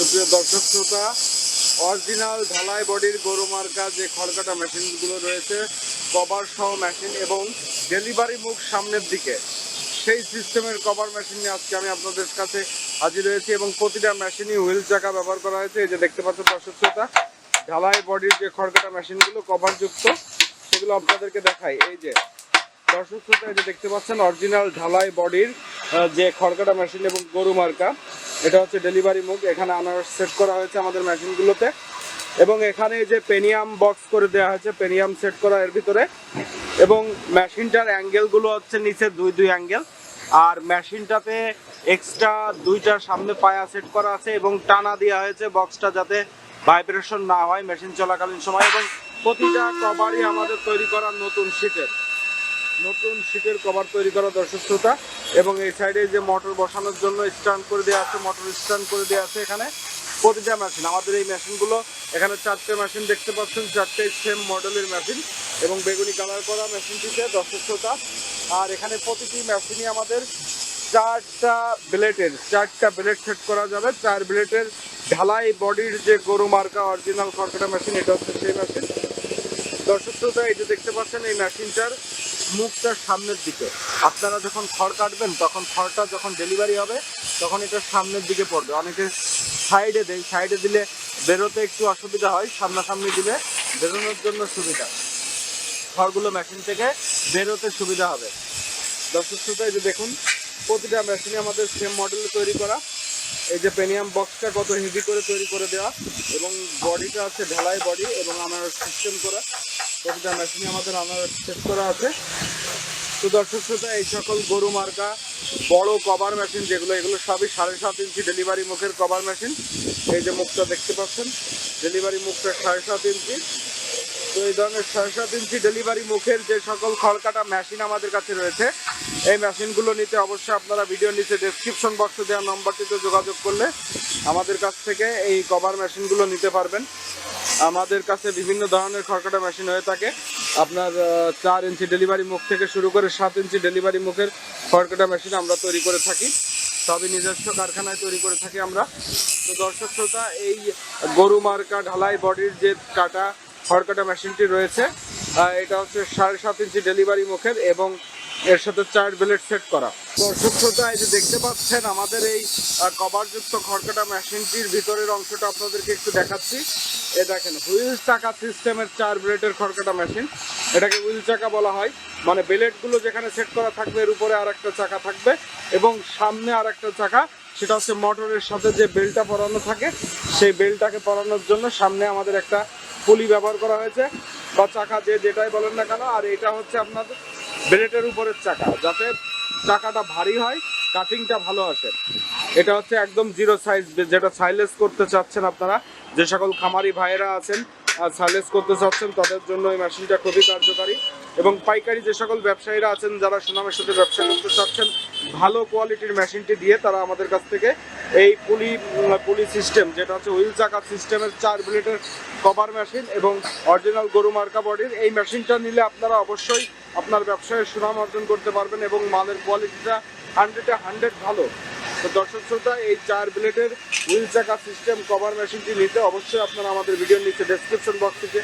সুপ্রিয় দর্শক শ্রোতা, অরিজিনাল ঢালাই বডির গরু মার্কা যে খড়কাটা মেশিনগুলো রয়েছে, কভার সহ মেশিন এবং ডেলিভারি মুখ সামনের দিকে, সেই সিস্টেমের কভার মেশিন নিয়ে আজকে আমি আপনাদের কাছে হাজির হয়েছি এবং প্রতিটা মেশিনই হুইল চাকা ব্যবহার করা হয়েছে। এই যে দেখতে পাচ্ছেন দর্শক শ্রোতা, ঢালাই বডির যে খড়কাটা মেশিনগুলো কভারযুক্ত, সেগুলো আপনাদেরকে দেখাই। এই যে দর্শক শ্রোতা, এই যে দেখতে পাচ্ছেন অরিজিনাল ঢালাই বডির যে খড়কাটা মেশিন এবং গরু মার্কা এটা হচ্ছে ডেলিভারি মুখ। এখানে আনার সেট করা হয়েছে আমাদের মেশিনগুলোতে। এবং এখানে যে পেনিয়াম বক্স করে দেওয়া হয়েছে, পেনিয়াম সেট করা এর ভিতরে। এবং মেশিনটার অ্যাঙ্গেলগুলো হচ্ছে নিচে দুই দুই অ্যাঙ্গেল। আর মেশিনটাতে এক্সট্রা দুইটা সামনে পায়া সেট করা আছে এবং টানা দেওয়া হয়েছে বক্সটা যাতে ভাইব্রেশন না হয় মেশিন চলাকালীন সময়। এবং প্রতিটা কভারই আমাদের তৈরি করা নতুন শীটের নতুন শীটের কভার তৈরি করা দর্শক শ্রোতা এবং এই সাইডে যে মোটর বসানোর জন্য স্ট্যান্ড করে দেওয়া আছে, মোটর স্ট্যান্ড করে দেওয়া আছে এখানে প্রতিটা মেশিন আমাদের এই মেশিনগুলো এখানে চারটে মেশিন দেখতে পাচ্ছেন, চারটে সেম মডেলের মেশিন এবং বেগুনি কালার করা মেশিনটিতে দর্শক শ্রোতা। আর এখানে প্রতিটি মেশিনই আমাদের চারটা ব্লেডের চারটা ব্লেড সেট করা যাবে। চার ব্লেডের ঢালাই বডির যে গরু মার্কা অরিজিনাল কর্কটা মেশিন এটা হচ্ছে সেই মেশিন দর্শক শ্রোতা, এই যে দেখতে পাচ্ছেন, এই মেশিনটার মুখটার সামনের দিকে। আপনারা যখন খড় কাটবেন, তখন খড়টা যখন ডেলিভারি হবে, তখন এটা সামনের দিকে পড়বে। অনেকে সাইডে দেয়। সাইডে দিলে বেরোতে একটু অসুবিধা হয়, সামনাসামনি দিলে বেরোনোর জন্য সুবিধা। খড়গুলো মেশিন থেকে বেরোতে সুবিধা হবে। দর্শক শ্রোতা, এই যে দেখুন, প্রতিটা মেশিনে আমাদের সেম মডেলে তৈরি করা। এই যে পেনিয়াম বক্সটা কত হেভি করে তৈরি করে দেওয়া এবং বডিটা আছে ঢালাই বডি এবং আমার সিস্টেম করা। প্রতিটা মেশিনে আমাদের আমার সেট করা আছে। তো দর্শক শ্রোতা, এই সকল গরু মার্কা, বড় কভার মেশিন যেগুলো, এগুলো সবই সাড়ে সাত ইঞ্চি ডেলিভারি মুখের কভার মেশিন এই যে মুখটা দেখতে পাচ্ছেন ডেলিভারি মুখটা সাড়ে সাত ইঞ্চি। তো এই ধরনের সাড়ে সাত ইঞ্চি ডেলিভারি মুখের যে সকল খড়কাটা মেশিন আমাদের কাছে রয়েছে, এই মেশিনগুলো নিতে অবশ্যই আপনারা ভিডিও নিচে ডেসক্রিপশন বক্সে দেওয়া নম্বরটিতে যোগাযোগ করলে আমাদের কাছ থেকে এই কভার মেশিনগুলো নিতে পারবেন। আমাদের কাছে বিভিন্ন ধরনের খড়কাটা মেশিন হয়ে থাকে। আপনার চার ইঞ্চি ডেলিভারি মুখ থেকে শুরু করে সাত ইঞ্চি ডেলিভারি মুখের খড়কাটা মেশিন আমরা তৈরি করে থাকি। সবই নিজস্ব কারখানায় তৈরি করে থাকি আমরা। তো দর্শক শ্রোতা, এই গরু মার্কা ঢালাই বডির যে কাটা খড়কাটা মেশিনটি রয়েছে। এটা হচ্ছে সাড়ে সাত ইঞ্চি ডেলিভারি মুখের এবং এর সাথে চার ব্লেড সেট করা। দর্শক শ্রোতা এই যে দেখতে পাচ্ছেন, আমাদের এই কভারযুক্ত খড়কাটা মেশিনটির ভিতরের অংশটা আপনাদেরকে একটু দেখাচ্ছি। এ দেখেন হুইল চাকা সিস্টেমের চার ব্লেডের খড়কাটা মেশিন এটাকে হুইল চাকা বলা হয়। মানে ব্লেডগুলো যেখানে সেট করা থাকবে, এর উপরে আর একটা চাকা থাকবে এবং সামনে আর একটা চাকা। সেটা হচ্ছে মোটরের সাথে যে বেলটা পরানো থাকে, সেই বেলটাকে পরানোর জন্য সামনে আমাদের একটা পুলি ব্যবহার করা হয়েছে বা চাকা যে যেটাই বলেন না কেন, আর এটা হচ্ছে আপনার ব্লেটের উপরের চাকা, যাতে চাকাটা ভারী হয় কাটিংটা ভালো আসে। এটা হচ্ছে একদম জিরো সাইজ যেটা সাইলেস করতে চাচ্ছেন আপনারা, যে সকল খামারি ভাইয়েরা আছেন আর সাইলেস করতে চাচ্ছেন, তাদের জন্য এই মেশিনটা খুবই কার্যকারী। এবং পাইকারি যে সকল ব্যবসায়ীরা আছেন, যারা সুনামের সাথে ব্যবসা করতে চাচ্ছেন, ভালো কোয়ালিটির মেশিনটি দিয়ে তারা আমাদের কাছ থেকে এই পুলি পুলি সিস্টেম, যেটা হচ্ছে হুইল চাকা সিস্টেমের চার ব্লেডের কভার মেশিন এবং অরিজিনাল গরু মার্কা বডির, এই মেশিনটা নিলে আপনারা অবশ্যই আপনার ব্যবসায় সুনাম অর্জন করতে পারবেন এবং মালের কোয়ালিটিটা হান্ড্রেডে হান্ড্রেড ভালো। তো দর্শক শ্রোতা, এই চার ব্লেডের হুইল চাকা সিস্টেম কভার মেশিনটি নিতে অবশ্যই আপনারা আমাদের ভিডিওর নিচে ডেসক্রিপশন বক্স থেকে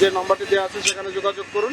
যে নম্বরটি দেওয়া আছে সেখানে যোগাযোগ করুন।